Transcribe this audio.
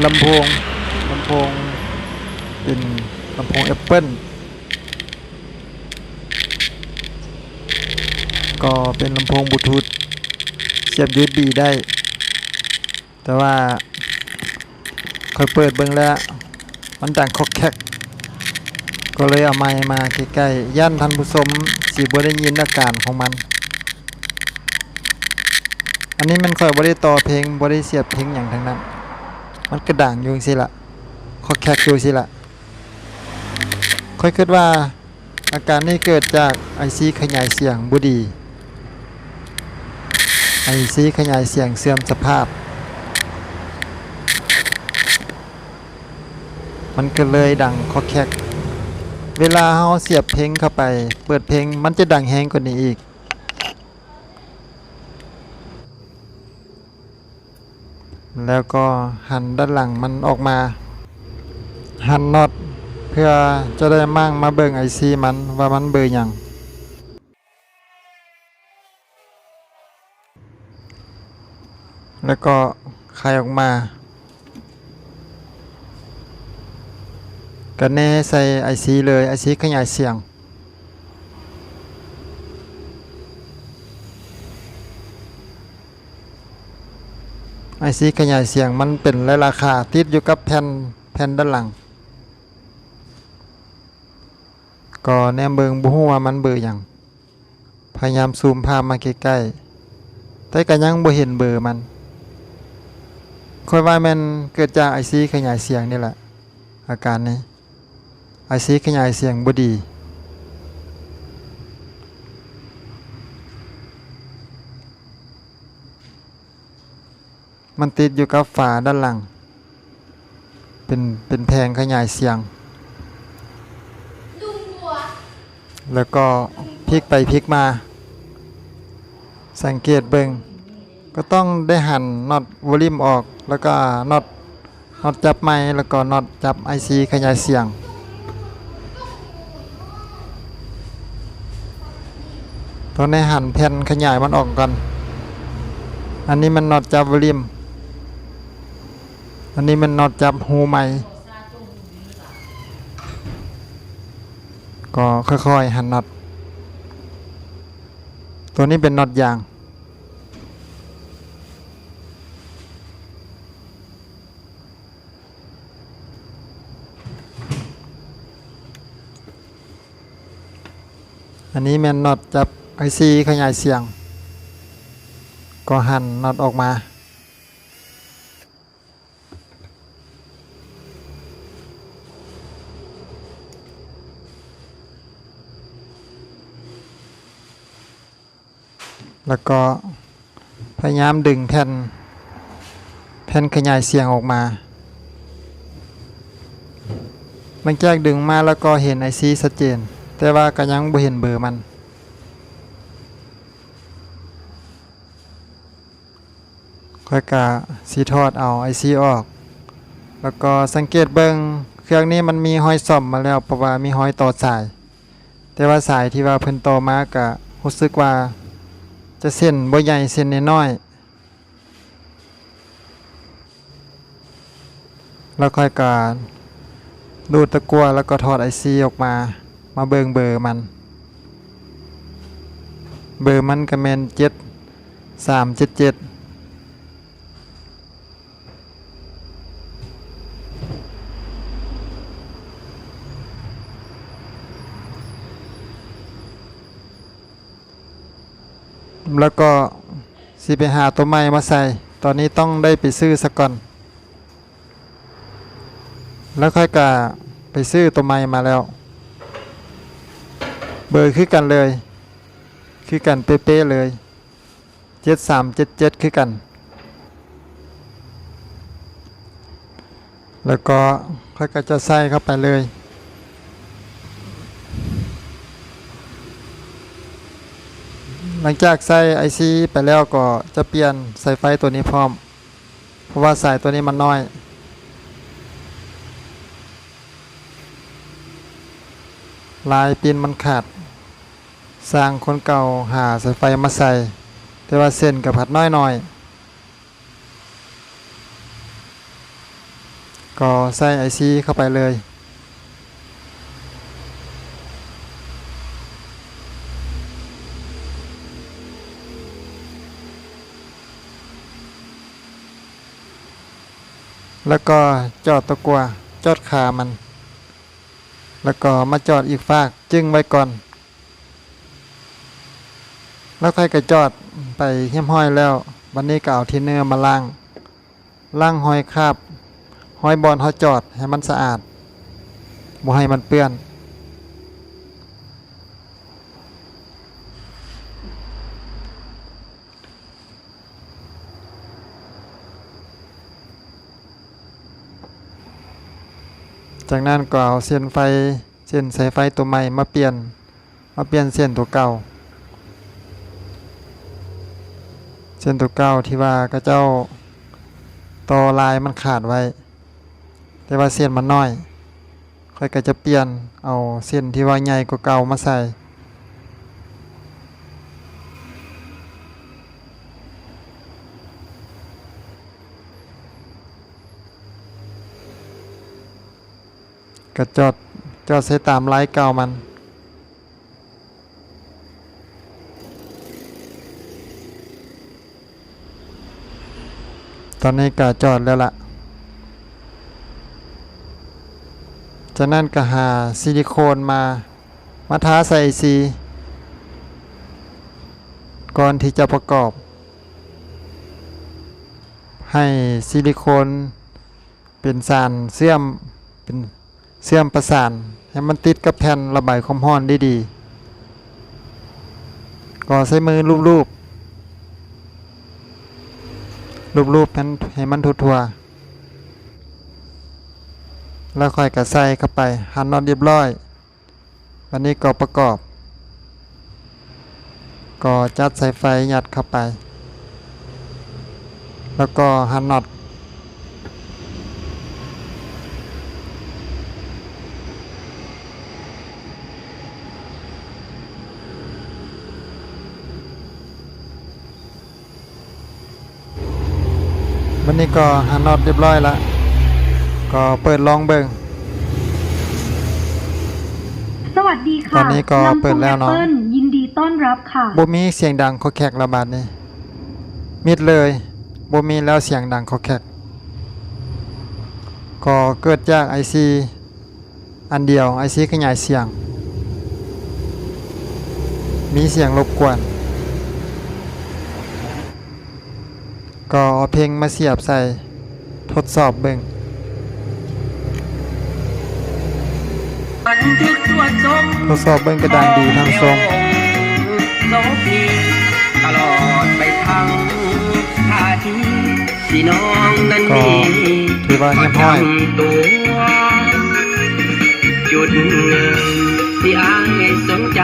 ลำโพงลำโพงเป็นลำโพงแอปเปิลก็เป็นลำโพงบลูทูธเสียบ USB ได้ แต่ว่าคอยเปิดเบิ่งแล้ว มันดังคอกแคกก็เลยเอาไม้มาใกล้ๆย่านท่านผู้ชมสีบ่ได้ยินอาการของมัน อันนี้มันค่อยบ่ได้ต่อเพลงบ่ได้เสียบเพลงอย่างทั้งนั้น มันกระด่างอยู่จังซี่ล่ะคอแคกอยู่จังซี่ล่ะค่อยคิดว่า อาการนี้เกิดจากไอซีขยายเสียงบ่ดีไอซีขยายเสียงเสื่อมสภาพ มันก็เลยดังคอแคกเวลาเฮาเสียบเพลงเข้าไป เปิดเพลงมันจะดังแฮงกว่านี้อีก แล้วก็หันด้านหลังมันออกมา หันน็อตเพื่อจะได้มั่งมาเบิ่งไอซีมันว่ามันเบอร์หยังแล้วก็คายออกมาก็แน่ใส่ไอซีเลยไอซีขยายเสียง ไอซีขยายเสียงมันเป็นหลายราคาติดอยู่กับแผ่นแผ่นด้านหลัง ก็แนมเบิงบ่ฮู้ว่ามันเบอร์หยังพยายามซูมภาพมาใกล้ๆแต่ก็ยังบ่เห็นเบอร์มันค่อยว่ามันเกิดจากไอซีขยายเสียงนี่แหละอาการนี้ไอซีขยายเสียงบ่ดี มันติดอยู่กับฝาด้านหลัง เป็นเป็นแพงขยายเสียง แล้วก็พลิกไปพลิกมา สังเกตเบิงก็ต้องได้หันน็อตวอลิมออกแล้วก็น็อตน็อตจับไม้แล้วก็น็อตจับไอซีขยายเสียงตองได้หันแผ่นขยายมันออกก่อนอันนี้มันน็อตจับวอลิม อันนี้มันน็อตจับหูไม้ก็ค่อยๆหันน็อตตัวนี้เป็นน็อตยางอันนี้แมนน็อตจับไอซีขยายเสียง ก็หันน็อตออกมา แล้วก็พยายามดึงแผ่นแผ่นขยายเสียงออกมาบางแจกดึงมาแล้วก็เห็นไอซีชัดเจน แต่ว่าก็ยังบ่เห็นเบอร์มันค่อยกะสีทอดเอาไอซีออก แล้วก็สังเกตเบิงเครื่องนี้มันมีห้อยซ่อมมาแล้วเพราะว่ามีห้อยต่อสาย แต่ว่าสายที่ว่าเพิ่นต่อมากะรู้สึกว่า จะเส้นบ่ใหญ่เส้นน้อยแล้วค่อยการดูตะกัวแล้วก็ถอดไอซีออกมา มาเบิงเบอร์มัน เบอร์มันก็แมนเจ็ดสามเจ็ดเจ็ด แล้วก็สิไปหาตัวใหม่มาใส่ ตอนนี้ต้องได้ไปซื้อสักก่อน แล้วค่อยกะไปซื้อตัวใหม่มาแล้ว เบอร์คือกันเลย คือกันเป๊ะๆเลยเจ็ดสามเจ็ดเจ็ดคือกัน แล้วก็ค่อยก็จะใส่เข้าไปเลย หลังจากใส่ไอซีไปแล้วก็จะเปลี่ยนใส่ไฟตัวนี้พร้อม เพราะว่าสายตัวนี้มันน้อย ลายปีนมันขาด สร้างคนเก่าหาสายไฟมาใส่ แต่ว่าเส้นกับผัดน้อยหน่อย ก็ใส่ IC เข้าไปเลย แล้วก็จอดตะกัวจอดขามัน แล้วก็มาจอดอีกฝากจึงไว้ก่อน แล้วค่อยก็จอดไปเฮียมห้อยแล้ว วันนี้ก็เอาเทนเนอร์มาล้างล้างหอยคราบหอยบอลหอยจอดให้มันสะอาดบ่ให้มันเปื้อน จากนั้นก็เอาเส้นไฟเส้นสายไฟตัวใหม่มาเปลี่ยน มาเปลี่ยนเส้นตัวเก่า เส้นตัวเก่าที่ว่าก็เจ้าต่อลายมันขาดไว้ แต่ว่าเส้นมันน้อยค่อยก็จะเปลี่ยนเอาเส้นที่ว่าใหญ่กว่าเก่ามาใส่ ก็จอดจอดใส่ตามลายเก่ามันตอนนี้ก็จอดแล้วล่ะ จากนั้นก็หาซิลิโคนมา มาท้าใส่ซี ก่อนที่จะประกอบ ให้ซิลิโคนเป็นสารเสื่อมเป็น เสื่อมประสานให้มันติดกับแผ่นระบายความร้อนได้ดีก็ใช้มือลูบๆรูปๆให้มันให้มันทั่วๆแล้วค่อยกระใส่เข้าไปหันน็อตเรียบร้อย วันนี้ก็ประกอบ ก็จัดสายไฟยัดเข้าไป แล้วก็หันน็อต วันนี้ก็หันน็อตเรียบร้อยแล้วก็เปิดลองเบิ่งสวัสดีค่ะตอนนี้ก็ลำโพงเปิดแล้วเนอะ Apple ยินดีต้อนรับค่ะบ่มีเสียงดังขอแขกระบาดนี่มิดเลยบ่มีแล้วเสียงดังขอแขกก็เกิดจาก IC อันเดียว IC ขยายเสียง มีเสียงรบกวน ก็เอาเพลงมาเสียบใส่ทดสอบเบิ่งบันทึกตัวจงทดสอบเบิ่งกระดังดีทั้งทรงโสพีตลอดไปทั้งท่าทีที่น้องนั้นก็มีถือว่าเงียบห้อยประจำตัวจุดหนึ่งที่อายสนใจ